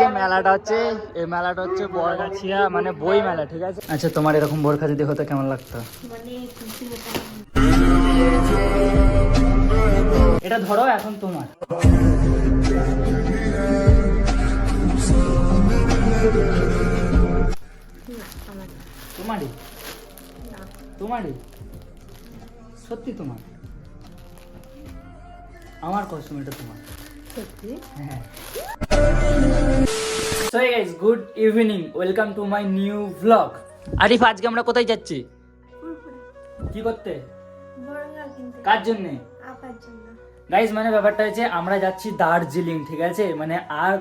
যে মেলাটা হচ্ছে, এই মেলাটা হচ্ছে বরগাছিয়া মানে বই মেলা, ঠিক আছে? আচ্ছা তোমার এরকম বোরখা যদি হতো, কেমন লাগতো? এটা ধরো এখন তোমার। তোমারই? তোমারই? সত্যি তোমার? আমার কসম এটা তোমার। Guys good evening welcome to my new vlog Arif, আজকে আমরা কোথায় যাচ্ছি? কি করতে? কার জন্য? গাইজ মানে ব্যাপারটা হচ্ছে আমরা যাচ্ছি দার্জিলিং, ঠিক আছে? মানে আর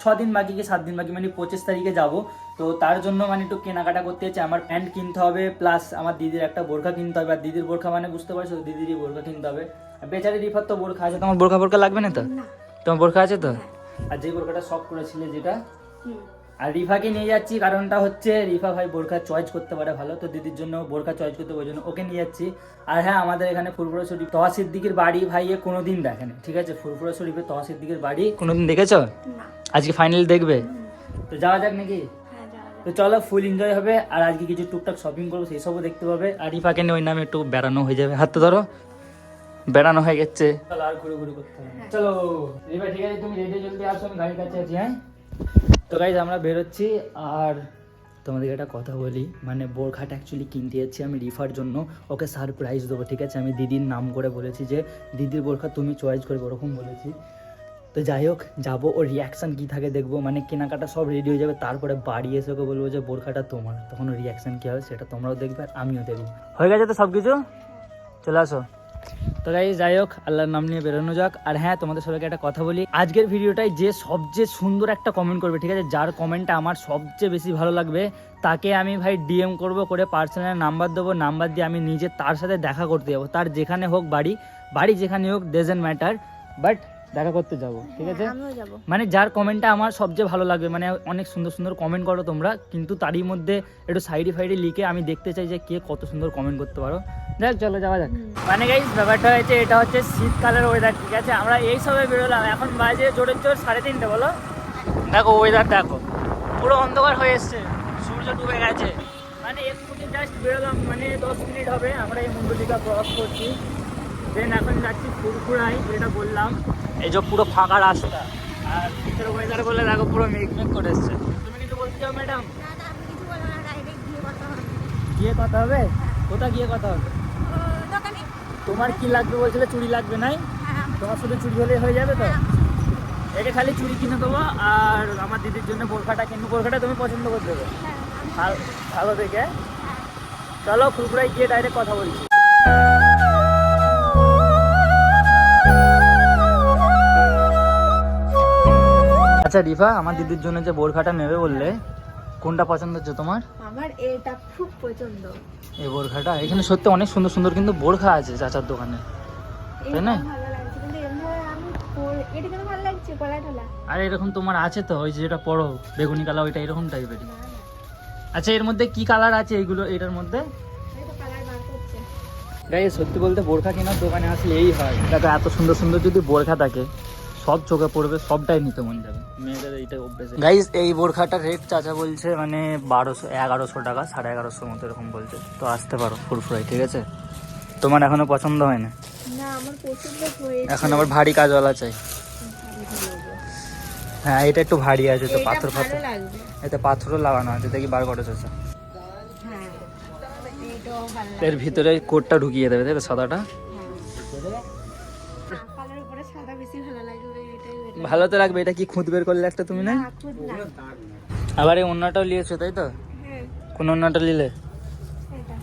ছ দিন বাকি কি সাত দিন বাকি? মানে পঁচিশ তারিখে যাব। তো তার জন্য মানে একটু কেনাকাটা করতে হচ্ছে। আমার প্যান্ট কিনতে হবে প্লাস আমার দিদির একটা বোরখা কিনতে হবে। আর দিদির বোরখা মানে বুঝতে পারছ? দিদিরই বোরখা কিনতে হবে। বেচারি রিফার তো বোরখা আছে। তোমার বোরখা বোরখা লাগবে না তো? তোমার বোরখা আছে তো? আর যে বোরখাটা শখ করেছিলে যেটা? আর রিফাকে নিয়ে যাচ্ছি কারণটা হচ্ছে রিফা ভাই বোরখা চয়েস করতে পারে ভালো তো দিদির জন্য বোরখা চয়েস করতে ওই জন্য ওকে নিয়ে যাচ্ছি। আর হ্যাঁ আমাদের এখানে ফুরফুরা শরীফ তহা সিদ্দিকের বাড়ি ভাইয়ে কোনোদিন দেখেনি ঠিক আছে? ফুরফুরা শরীফে তহা সিদ্দিকের বাড়ি কোনোদিন দেখেছ? না। আজকে ফাইনালি দেখবে? তো যাওয়া যাক নাকি? হ্যাঁ। তো চলো ফুল এনজয় হবে আর আজকে কিছু টুকটাক শপিং করব সেই সবও দেখতে পাবে। আর রিফাকে নিয়ে ওই নামে একটু বেড়ানো হয়ে যাবে। হাত তো ধরো। বেড়ানো হয়ে গেছে। চলো রিফা ঠিক আছে, তুমি রেডি জলদি আসো, আমি গাড়ির কাছে আছি হ্যাঁ? তো গাইজ আমরা বেরোচ্ছি, আর তোমাদেরকে একটা কথা বলি। মানে বোরখাটা অ্যাকচুয়ালি কিনতে যাচ্ছি আমি রিফার জন্য। ওকে সারপ্রাইজ দেবো, ঠিক আছে? আমি দিদির নাম করে বলেছি যে, দিদির বোরখা তুমি চয়েস করবে ওরকম বলেছি। তো যাই হোক, যাব, ওর রিয়াকশান কী থাকে দেখব। মানে কেনাকাটা সব রেডি হয়ে যাবে, তারপরে বাড়ি এসে ওকে বলব যে, বোরখাটা তোমার। তখন ওর রিয়াকশান কী হবে, সেটা তোমরাও দেখবে, আর আমিও দেখব। হয়ে গেছে তো সব কিছু চলে আসো। তো গাই যাই হোক, আল্লাহর নাম নিয়ে বেরোনো যাক। আর হ্যাঁ তোমাদের সবাইকে একটা কথা বলি, আজকের ভিডিওটাই যে সবচেয়ে সুন্দর একটা কমেন্ট করবে, ঠিক আছে? যার কমেন্টটা আমার সবচেয়ে বেশি ভালো লাগবে, তাকে আমি ভাই ডিএম করব, করে পার্সোনাল নাম্বার দেবো নাম্বার দিয়ে আমি নিজে তার সাথে দেখা করতে যাব। তার যেখানে হোক বাড়ি বাড়ি যেখানে হোক ডেজেন্ট ম্যাটার বাট দেখা করতে যাব ঠিক আছে? হ্যাঁ, যাব। মানে যার কমেন্টটা আমার সবচেয়ে ভালো লাগবে মানে অনেক সুন্দর সুন্দর কমেন্ট করো তোমরা কিন্তু তারই মধ্যে একটু সাইডে ফাইডে লিখে আমি দেখতে চাই যে কে কত সুন্দর কমেন্ট করতে পারো। যাক চলো যাওয়া যাক। মানে গাইজ ব্যাপারটা হয়েছে এটা হচ্ছে শীতকালের ওয়েদার ঠিক আছে? আমরা এই সবে বেরোলাম এখন বাজে জোরের জোর সাড়ে তিনটে বলো। দেখো ওয়েদার দেখো। পুরো অন্ধকার হয়ে এসছে সূর্য ডুবে গেছে। মানে এক্ষুনি জাস্ট বেরোলাম মানে দশ মিনিট হবে আমরা এই মুন্ডলিকা ক্রস করছি। দেন এখন যাচ্ছি ফুরফুরাই যেটা বললাম। এই যে পুরো ফাঁকা রাস্তা। আর শীতের ওয়েদার বলে দেখো পুরো মেঘ মেঘ করে এসছে। তুমি কিছু বলতে চাও ম্যাডাম গিয়ে কথা হবে। গিয়ে কোথায় গিয়ে কথা হবে? তোমার কি লাগবে বলছিলে চুড়ি লাগবে নাই? হ্যাঁ তোমার শুধু চুড়ি হলেই হয়ে যাবে তো? একে খালি চুড়ি কিনে দেবো আর আমার দিদির জন্য বোরখাটা কিন্তু বোরখাটা তুমি পছন্দ করে দেবে। হ্যাঁ ভালো- ভালো দেখে। চলো ফুরফুরাই গিয়ে ডাইরেক্ট কথা বলছি। আচ্ছা রিফা আমার দিদির জন্য যে বোরখাটা নেবে বললে কোনটা পছন্দ হচ্ছে তোমার? আমার এটা খুব পছন্দ। এই বোরখাটা? এখানে সত্যি অনেক সুন্দর সুন্দর কিন্তু বোরখা আছে চাচার দোকানে। তাই না? আর এরকম তোমার আছে তো ওই যে যেটা পড়ো বেগুনি কালার ওইটা এরকম টাইপের আচ্ছা এর মধ্যে কি কালার আছে এইগুলো এটার মধ্যে? গাই সত্যি বলতে বোরখা কেনার দোকানে আসলে এই হয়। দেখো এত সুন্দর সুন্দর যদি বোরখা থাকে সব চোখে পড়বে সবটাই নিতে মন যাবে। মেয়েদের এইটা অভ্যেস। গাইজ এই বোরখাটার রেট চাচা বলছে মানে বারোশো এগারোশো টাকা সাড়ে এগারোশো মতো এরকম বলছে। তো আসতে পারো ফুরফুরাই ঠিক আছে? তোমার এখনও পছন্দ হয় না? না আমার পছন্দ হয়েছে। এখন আবার ভারী কাজওয়ালা চাই হ্যাঁ এটা একটু ভারী আছে তো পাথর ফাথর এতে পাথরও লাগানো আছে দেখি বার করে চাচা। হ্যাঁ এর ভিতরে কোটটা ঢুকিয়ে দেবে তাই সাদাটা? ভালো তো লাগবে এটা কি খুঁত বের করলে একটা তুমি না। আবার এই অন্যটাও নিয়েছো তাই তো? হ্যাঁ, কোন অন্যটা নিলে এটা।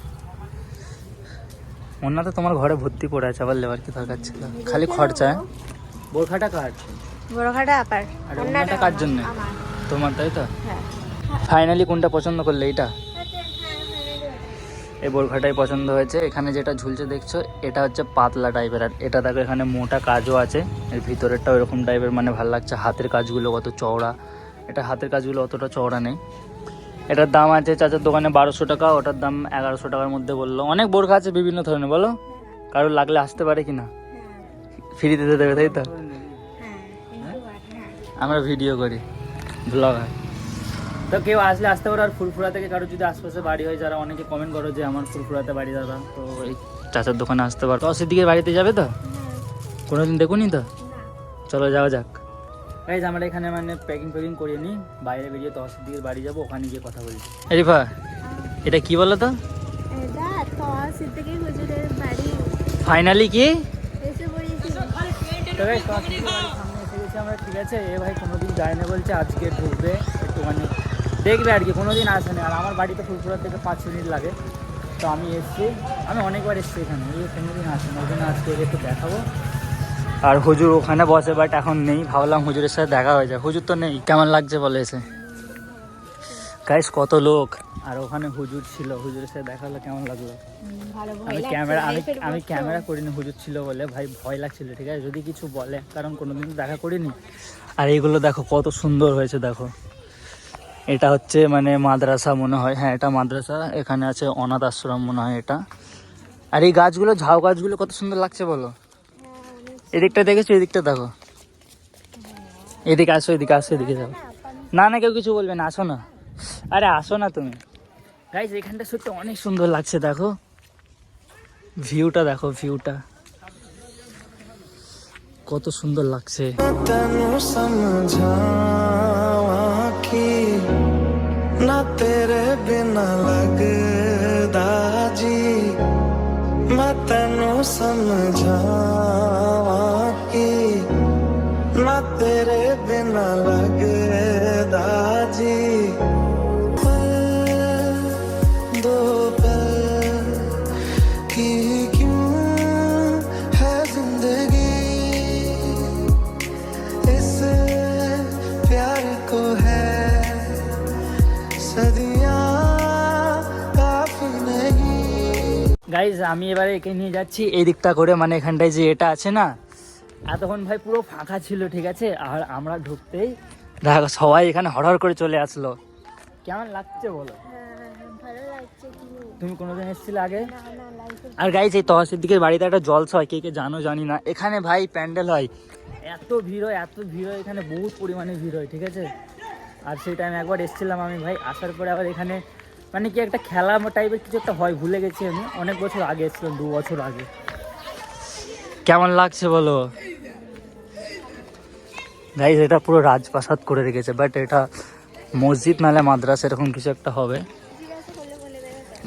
অন্য তো তোমার ঘরে ভর্তি পড়ে আছে আবার লেবার কি দরকার ছিল? খালি খরচা হ্যাঁ? বোরখাটা কার? বড়খাটা আপার। অন্যটা অন্যটা কার জন্য? তোমার তাই তো? হ্যাঁ। ফাইনালি কোনটা পছন্দ করলে এইটা? আচ্ছা, এই বোরখাটাই পছন্দ হয়েছে। এখানে যেটা ঝুলছে দেখছ এটা হচ্ছে পাতলা টাইপের আর এটা দেখো এখানে মোটা কাজও আছে। এর ভিতরেরটাও এরকম টাইপের মানে ভালো লাগছে। হাতের কাজগুলো কত চওড়া। এটা হাতের কাজগুলো অতটা চওড়া নেই। এটার দাম আছে চাচার দোকানে বারোশো টাকা ওটার দাম এগারোশো টাকার মধ্যে বলল। অনেক বোরখা আছে বিভিন্ন ধরনের বলো? কারোর লাগলে আসতে পারে কি না হ্যাঁ ফ্রিতে দিতে দেবে তাই তো? হ্যাঁ হ্যাঁ আমরা ভিডিও করি ব্লগার তো কেউ আসলে আসতে পারো আর ফুলফুরা থেকে কারও যদি আশপাশে বাড়ি হয় যারা অনেকে কমেন্ট করো যে আমার ফুলফুরাতে বাড়ি দাদা। তো এই চাচার দোকানে আসতে পারো। তো সিদ্দিকের বাড়িতে যাবে তো? হ্যাঁ। কোনোদিন দেখুনি তো? চলো যাওয়া যাক। গাইজ আমরা এখানে মানে প্যাকিং প্যাকিং করিয়ে নিই বাইরে বেরিয়ে তো সিদ্দিকের বাড়ি যাব ওখানে গিয়ে কথা বলছি রিফা এটা কি বলো তো? ফাইনালি কি? ঠিক আছে? এ ভাই কোনোদিন যায় না বলছে আজকে ঢুকবে একটুখানি দেখবে আর কি কোনোদিন আসেনি আর আমার বাড়িতে ফুলপুরা থেকে পাঁচ মিনিট লাগে। তো আমি এসেছি। আমি অনেকবার এসেছি এখানে এই কোনো দিন আসেনি ওই জন্য আজকে একটু দেখাবো। আর হুজুর ওখানে বসে বাট এখন নেই। ভাবলাম হুজুরের সাথে দেখা হয়ে যায় হুজুর তো নেই। কেমন লাগছে বলে এসে? গাইস কত লোক। আর ওখানে হুজুর ছিল। হুজুরের সাথে দেখা হলো কেমন লাগল? আমি ক্যামেরা আমি আমি ক্যামেরা করিনি হুজুর ছিল বলে। ভাই ভয় লাগছিল ঠিক আছে? যদি কিছু বলে কারণ কোনোদিন তো দেখা করিনি। আর এইগুলো দেখো কত সুন্দর হয়েছে দেখো। এটা হচ্ছে মানে মাদ্রাসা মনে হয়। হ্যাঁ এটা মাদ্রাসা। এখানে আছে অনাথ আশ্রম মনে হয় এটা। আর এই গাছগুলো, ঝাউ গাছগুলো কত সুন্দর লাগছে বলো? এদিকটা দেখেছ? এদিকটা দেখো। এদিকে আসো এদিকে আসো, এদিকে যাও। না না, কেউ কিছু বলবে না। আসো না। আরে, আসো না তুমি। গাইজ এখানটা সত্যি অনেক সুন্দর লাগছে, দেখো। ভিউটা দেখো, ভিউটা। কত সুন্দর লাগছে। ਕਿ ਨਾ ਤੇਰੇ ਬਿਨਾ ਲੱਗਦਾ ਜੀ? ਮੈਂ ਤੈਨੂੰ ਸਮਝਾਵਾਂ ਕੀ ਨਾ ਤੇਰੇ ਬਿਨਾ ਲੱਗਦਾ ਜੀ? গাইজ আমি এবারে একে নিয়ে যাচ্ছি এই দিকটা করে মানে এখানটায় যে এটা আছে না, এতক্ষণ ভাই পুরো ফাঁকা ছিল, ঠিক আছে? আর আমরা ঢুকতেই দেখো, সবাই এখানে হড়হড় করে চলে আসলো। কেমন লাগছে বলো? তুমি কোনোদিন এসেছিলে আগে? আর গাইজ এই তহসিল দিকের বাড়িতে একটা জলসা হয়, কে কে জানো জানি না। এখানে ভাই প্যান্ডেল হয়। এত ভিড় হয়, এত ভিড় হয়, এখানে বহুত পরিমাণে ভিড় হয়, ঠিক আছে? আর সেই টাইমে একবার এসেছিলাম আমি ভাই, আসার পরে আবার এখানে মানে কি একটা খেলা টাইপের কিছু একটা হয়, ভুলে গেছি আমি। অনেক বছর আগে এসেছিলাম, দু বছর আগে। কেমন লাগছে বলো? গাইজ এটা পুরো রাজপ্রাসাদ করে রেখেছে বাট এটা মসজিদ নালে মাদ্রাসা এরকম কিছু একটা হবে।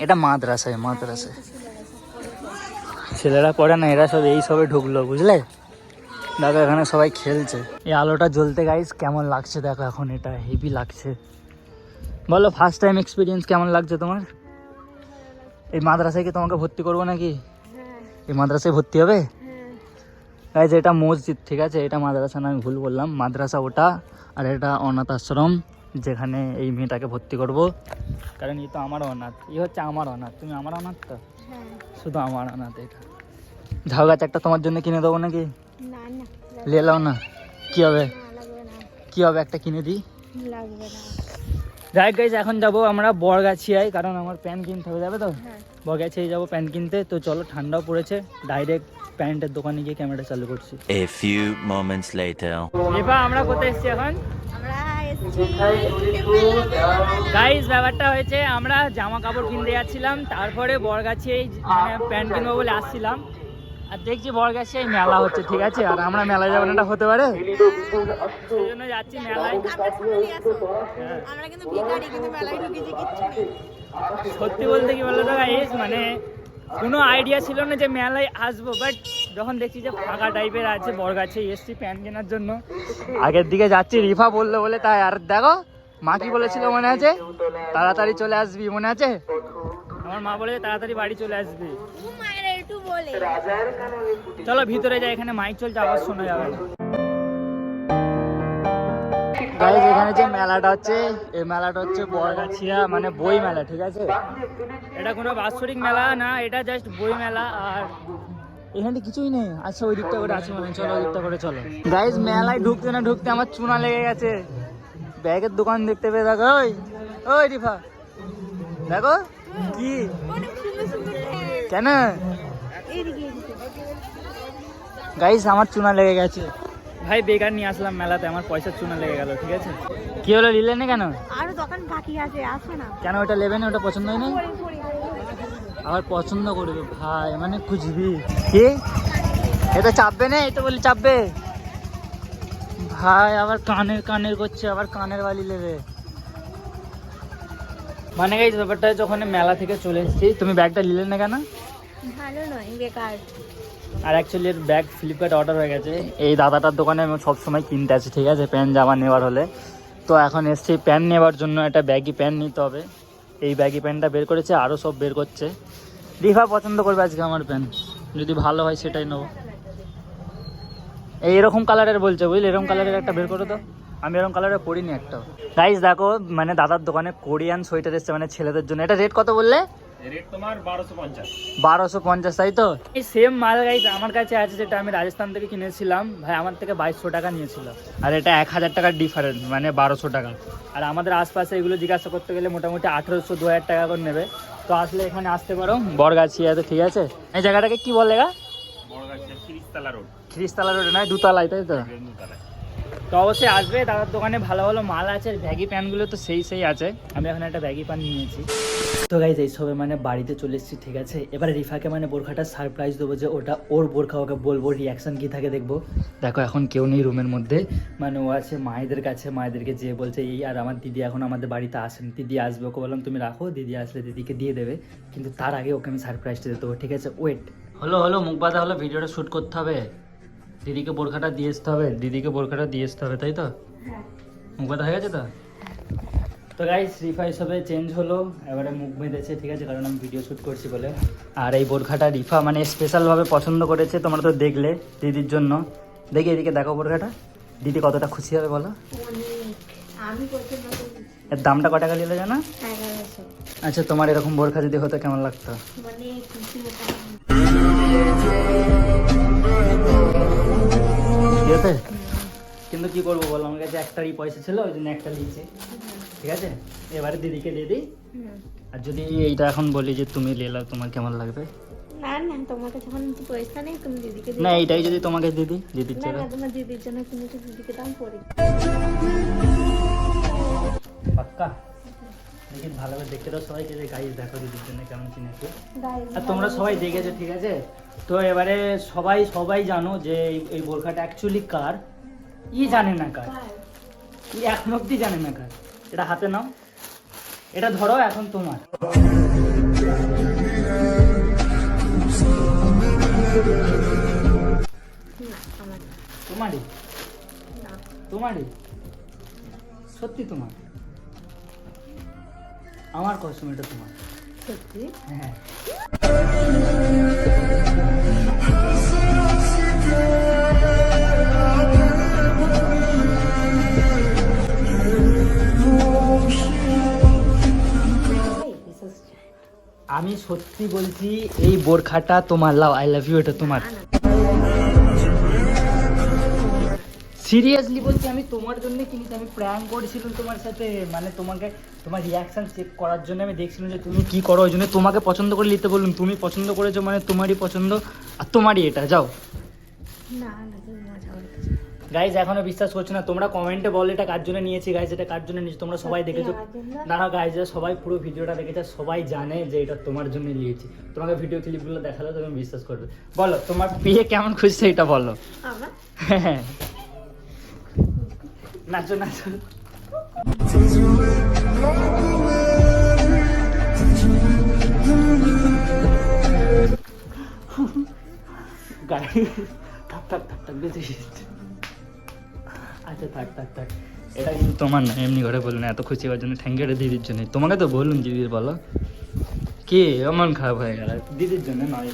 এটা মাদ্রাসায় মাদ্রাসায়। ছেলেরা পড়ে না, এরা সব এই সবে ঢুকলো, বুঝলে? দেখো, এখানে সবাই খেলছে। এই আলোটা জ্বলতে গাইস কেমন লাগছে? দেখো, এখন এটা হেভি লাগছে। বলো ফার্স্ট টাইম এক্সপিরিয়েন্স কেমন লাগছে তোমার? এই মাদ্রাসায় কি তোমাকে ভর্তি করব নাকি? এই মাদ্রাসায় ভর্তি হবে? গাইজ এটা মসজিদ ঠিক আছে? এটা মাদ্রাসা না আমি ভুল বললাম। মাদ্রাসা ওটা আর এটা অনাথ আশ্রম যেখানে এই মেয়েটাকে ভর্তি করব। কারণ এই তো আমার অনাথ। ই হচ্ছে আমার অনাথ। তুমি আমার অনাথ তো? শুধু আমার অনাথ এটা। ঝাউ গাছ একটা তোমার জন্য কিনে দেবো নাকি? নিয়ে নাও না। কি হবে? কি হবে একটা কিনে দিই? লাগবে না। যাই গাইজ এখন যাব আমরা বরগাছিয়ায় কারণ আমার প্যান্ট কিনতে হবে যাবে তো? হ্যাঁ। বরগাছিয়ায় যাব প্যান্ট কিনতে তো চলো ঠান্ডাও পড়েছে ডাইরেক্ট প্যান্টের দোকানে গিয়ে ক্যামেরা চালু করছি। A few moments later. এবার আমরা কোথায় এসেছি এখন? আমরা এসেছি গাইজ ব্যাপারটা হয়েছে আমরা জামা কাপড় কিনতে যাচ্ছিলাম তারপরে বরগাছি এই মানে প্যান্ট কিনবো বলে আসছিলাম। আর দেখছি বরগাছি এই মেলা হচ্ছে ঠিক আছে? আর আমরা মেলায় যাব না হতে পারে? যাচ্ছি মেলায়। আমরা কিন্তু ভিখারি কিন্তু মেলায় ঢুকেছি কিচ্ছু নেই। সত্যি বলতে কি বলতো গাইজ মানে কোনো আইডিয়া ছিল না যে মেলায় আসব বাট যখন দেখছি যে ফাঁকা টাইপের আছে বরগাছে এসছি প্যান্ট কেনার জন্য। আগের দিকে যাচ্ছি রিফা বলল বলে তাই আর দেখো মা কি বলেছিল মনে আছে? তাড়াতাড়ি চলে আসবি মনে আছে? আমার মা বলে তাড়াতাড়ি বাড়ি চলে আসবি। একটু বলে। চলো ভিতরে যাই এখানে মাইক চলছে আওয়াজ শোনা যাবে। না গাইজ এখানে যে মেলাটা হচ্ছে এই মেলাটা হচ্ছে বরগাছিয়া মানে বই মেলা ঠিক আছে? এটা কোনো বাৎসরিক মেলা না এটা জাস্ট বই মেলা আর এখানে কিছুই নেই। আচ্ছা ওই দিকটা করে আছে মানে চলো ওই দিকটা করে চলো। গাইজ মেলায় ঢুকতে না ঢুকতে আমার চুনা লেগে গেছে। ব্যাগের দোকান দেখতে পেয়ে দেখো ওই ওই রিফা। দেখো কি। কেন? গাইস আমার চুনা লেগে গেছে। ভাই বেকার নিয়ে আসলাম মেলাতে আমার পয়সার চুনা লেগে গেল ঠিক আছে? কি হলো নিলে না কেন? আরও দোকান বাকি আছে আসো না। কেন ওটা নেবে না? ওটা পছন্দ হয় না আবার পছন্দ করবে ভাই মানে খুঁজবি। কি? এটা চাপবে না? এটা বলি চাপবে। ভাই আবার কানের কানের করছে আবার কানের বালি নেবে। মানে গাইজ ব্যাপারটা যখন মেলা থেকে চলে এসেছি তুমি ব্যাগটা নিলে না কেন? ভালো নয়, বেকার। আর অ্যাকচুয়ালি এর ব্যাগ ফ্লিপকার্ট অর্ডার হয়ে গেছে। এই দাদাটার দোকানে আমি সবসময় কিনতে আছি ঠিক আছে? প্যান্ট জামা নেওয়ার হলে। তো এখন এসছি প্যান্ট নেওয়ার জন্য, একটা ব্যাগি প্যান্ট নিতে হবে। এই ব্যাগি প্যান্টটা বের করেছে আরও সব বের করছে। রিফা পছন্দ করবে আজকে আমার প্যান্ট যদি ভালো হয় সেটাই নেব। এই এরকম কালারের বলছে, বুঝলি? এরকম কালারের একটা বের করে তো আমি এরকম কালারের পরিনি একটা। গাইজ দেখো মানে দাদার দোকানে কোরিয়ান সোয়েটার এসছে মানে ছেলেদের জন্য। এটা রেট কত বললে? বারোশো পঞ্চাশ। তাই তো? এই সেম মাল আমার কাছে আছে যেটা আমি রাজস্থান থেকে কিনেছিলাম। ভাই আমার থেকে বাইশশো টাকা নিয়েছিল। আর এটা এক হাজার টাকার ডিফারেন্ট মানে বারোশো টাকা। আর আমাদের আশপাশে এগুলো জিজ্ঞাসা করতে গেলে মোটামুটি আঠেরোশো দু টাকা করে নেবে। তো আসলে এখানে আসতে পারো বরগাছিয়াতে ঠিক আছে। এই জায়গাটাকে কি বলে গা? খিরিস্তালা রোড নয় দুতলায় তাই তো? তো অবশ্যই আসবে, দাদার দোকানে ভালো ভালো মাল আছে ব্যাগি প্যান্টগুলো তো সেই সেই আছে। আমি এখন একটা ব্যাগি প্যান্ট নিয়েছি। তো গাইজ এই সবে মানে বাড়িতে চলে এসেছি, ঠিক আছে? এবার রিফাকে মানে বোরখাটা সারপ্রাইজ দেবো যে ওটা ওর বোরখা, ওকে বলব রিয়াকশন কী থাকে দেখব। দেখো, এখন কেউ নেই রুমের মধ্যে। মানে ও আছে মায়েদের কাছে, মায়েদেরকে যে বলছে, এই আর আমার দিদি এখন আমাদের বাড়িতে আসেন, দিদি আসবে। ওকে বললাম, তুমি রাখো, দিদি আসলে দিদিকে দিয়ে দেবে। কিন্তু তার আগে ওকে আমি সারপ্রাইজটা দিতে ঠিক আছে? ওয়েট হলো হলো, মুখ বাঁধা হলো ভিডিওটা শ্যুট করতে হবে। দিদিকে বোরখাটা দিয়ে আসতে হবে দিদিকে বোরখাটা দিয়ে আসতে হবে তাই তো? হ্যাঁ। মুখ বাঁধা হয়ে গেছে তো? তো গাইস রিফা হিসাবে চেঞ্জ হলো এবারে মুখ বেঁধেছে ঠিক আছে কারণ আমি ভিডিও শ্যুট করছি বলে। আর এই বোরখাটা রিফা মানে স্পেশালভাবে পছন্দ করেছে তোমরা তো দেখলে দিদির জন্য। দেখি এদিকে দেখো বোরখাটা। দিদি কতটা খুশি হবে বলো? এর দামটা কত টাকা নিলে জানো? আচ্ছা তোমার এরকম বোরখা যদি হতো কেমন লাগতো? বিয়েতে কিন্তু কি করব বলো? আমার কাছে একটারই পয়সা ছিল ওই জন্য একটা নিয়েছি। ঠিক আছে? এবারে দিদিকে দিয়ে দিই। আর যদি এইটা এখন বলি যে তুমি লেলা তোমার কেমন লাগবে? না না তোমার কাছে এখন পয়সা নেই তুমি দিদিকে না এইটাই যদি তোমাকে দিদি দিদির না ছেড়ে না তোমার দিদির জন্য কিনেছো দিদিকে দাম পাক্কা? দেখি ভালো করে দেখতে দাও সবাইকে যে গাইজ দেখো দিদির জন্য কেমন কিনেছে আর তোমরা সবাই দেখেছ ঠিক আছে? তো এবারে সবাই সবাই জানো যে এই- বোরখাটা অ্যাকচুয়ালি কার? ই জানে না কার। ই এখন অব্দি জানে না কার। এটা হাতে নাও। এটা ধরো এখন তোমার। তোমারই? তোমারই? সত্যি তোমার? আমার কসম এটা তোমার। সত্যি? হ্যাঁ। আমি সত্যি বলছি এই বোরখাটা তোমার লাভ আই লাভ ইউ এটা তোমার। সিরিয়াসলি বলছি আমি তোমার জন্য কিনেছি আমি প্র্যাঙ্ক করেছিলাম তোমার সাথে মানে তোমাকে তোমার রিয়াকশন চেক করার জন্য আমি দেখছিলাম যে তুমি কি করো ওই জন্য তোমাকে পছন্দ করে নিতে বললাম। তুমি পছন্দ করেছ মানে তোমারই পছন্দ আর তোমারই এটা যাও। না গাইজ এখনও। বিশ্বাস করছ না তোমরা কমেন্টে বলো এটা কার জন্য নিয়েছি গাইজ এটা কার জন্য নিয়েছি তোমরা সবাই দেখেছ। না না গাইজ সবাই পুরো ভিডিওটা দেখেছে সবাই জানে যে এটা তোমার জন্য নিয়েছি। তোমাকে ভিডিও ক্লিপগুলো দেখালে তুমি বিশ্বাস করবে। বলো তোমার বিয়ে কেমন খুঁজছে এটা বলো। আমার? হ্যাঁ। নাচো নাচো। গাড়ি, থাক থাক থাক থাক, বেঁচে আচ্ছা থাক থাক থাক। এটা কিন্তু তোমার না, এমনি করে বলুন এত খুশি হওয়ার জন্য থ্যাংক ইউ দিদির জন্য। তোমাকে তো বলুন দিদির, বলো। কি এমন খারাপ হয়ে গেল। দিদির জন্য নয়,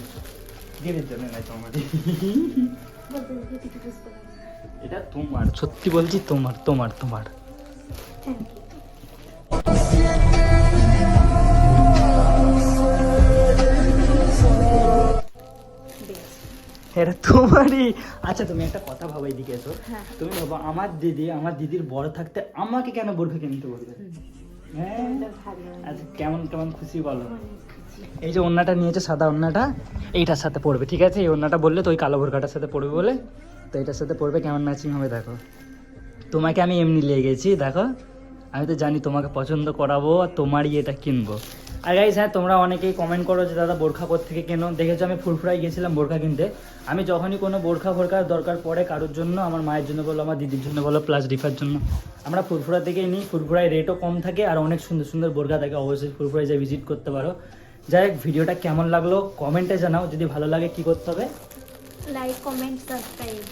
দিদির জন্য নয় তোমার এটা তোমার। সত্যি বলছি তোমার তোমার তোমার। এটা তোমারই। আচ্ছা তুমি একটা কথা ভাবো এদিকে এসো। হ্যাঁ। তুমি ভাবো আমার দিদি আমার দিদির বড় থাকতে আমাকে কেন বোরখা কিনতে বলবে? হ্যাঁ? আচ্ছা কেমন কেমন খুশি বলো। এই যে ওন্নাটা নিয়েছে সাদা ওন্নাটা এইটার সাথে পড়বে ঠিক আছে? এই ওন্নাটা বললে তো ওই কালো বোরকাটার সাথে পড়বে বলে। তো এটার সাথে পড়বে কেমন ম্যাচিং হবে দেখো। তোমাকে আমি এমনি নিয়ে গেছি, দেখো। আমি তো জানি তোমাকে পছন্দ করাবো আর তোমারই এটা কিনবো। আর গাইস হ্যাঁ তোমরা অনেকেই কমেন্ট করো যে, দাদা, বোরখা থেকে কেনো? দেখেছ, আমি ফুরফুরাই গেছিলাম বোরখা কিনতে। আমি যখনই কোনো বোরখা ফোরখার দরকার পড়ে কারোর জন্য, আমার মায়ের জন্য বলো, আমার দিদির জন্য বলো প্লাস রিফার জন্য। আমরা ফুরফুরা থেকেই নিই, ফুরফুরায় রেটও কম থাকে আর অনেক সুন্দর সুন্দর বোরখা থাকে। অবশ্যই ফুরফুরায় যা ভিজিট করতে পারো। যাই হোক ভিডিওটা কেমন লাগল কমেন্টে জানাও। যদি ভালো লাগে, কি করতে হবে? লাইক কমেন্ট সাবস্ক্রাইব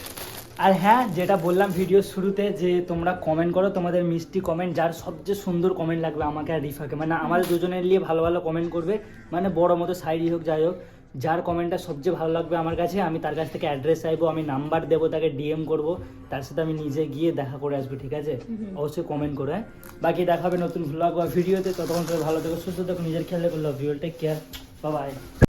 আর হ্যাঁ যেটা বললাম ভিডিও শুরুতে যে তোমরা কমেন্ট করো তোমাদের মিষ্টি কমেন্ট যার সবচেয়ে সুন্দর কমেন্ট লাগবে আমাকে আর রিফাকে। মানে আমাদের দুজনের নিয়ে ভালো ভালো কমেন্ট করবে মানে বড় মতো সাইডই হোক যাই হোক যার কমেন্টটা সবচেয়ে ভালো লাগবে আমার কাছে আমি তার কাছ থেকে অ্যাড্রেস চাইব আমি নাম্বার দেবো তাকে ডিএম করব তার সাথে আমি নিজে গিয়ে দেখা করে আসব ঠিক আছে? অবশ্যই কমেন্ট করে হ্যাঁ? বাকি দেখাবে নতুন ভ্লগ বা ভিডিওতে ততক্ষণ ভালো থেকো সুস্থ থেকো নিজের খেয়াল রেখো love you take care bye